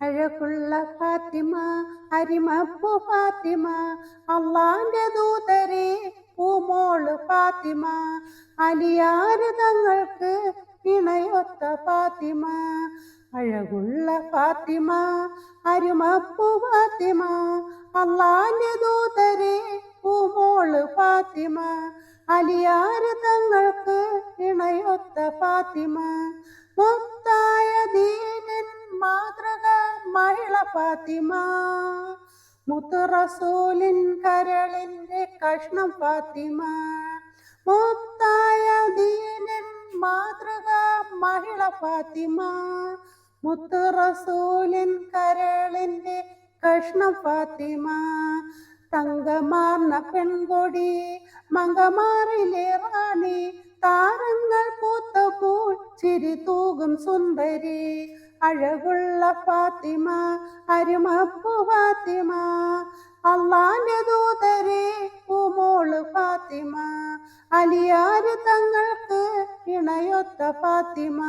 അഴകുള്ള ഫാത്തിമ അരിമപ്പു ഫാത്തിമ അള്ളാന്റെ ദൂതരെ പൂമോൾ ഫാത്തിമ അലിയാര് തങ്ങൾക്ക് ഇണയൊത്ത ഫാത്തിമ. അഴകുള്ള ഫാത്തിമ അരിമപ്പു ഫാത്തിമ അള്ളാന്റെ ദൂതരെ പൂമോൾ ഫാത്തിമ അലിയാര് തങ്ങൾക്ക് ഇണയൊത്ത ഫാത്തിമ. മുത്തായ ദീനൻ മാതൃക മഹിള ഫാത്തിമ. മുത്ത റസൂലിൻ കരളിന്റെ കഷ്ണം ഫാത്തിമ. മുത്തായ ദീനൻ മാതൃക മഹിള ഫാത്തിമ. മുത്ത റസൂലിൻ കരളിന്റെ കഷ്ണം ഫാത്തിമ. തങ്കമാർന്ന പെൺകൊടി മങ്കമാറിലെ റാണി താരങ്ങൾ പൂത്ത ചിരി തൂകും സുന്ദരി. അഴകുള്ള ഫാത്തിമ അരുമപ്പു ഫാത്തിമ അള്ളാന്റെ ദൂതരെ പൂമോൾ ഫാത്തിമ അലിയാര് തങ്ങൾക്ക് ഇണയൊത്ത ഫാത്തിമ.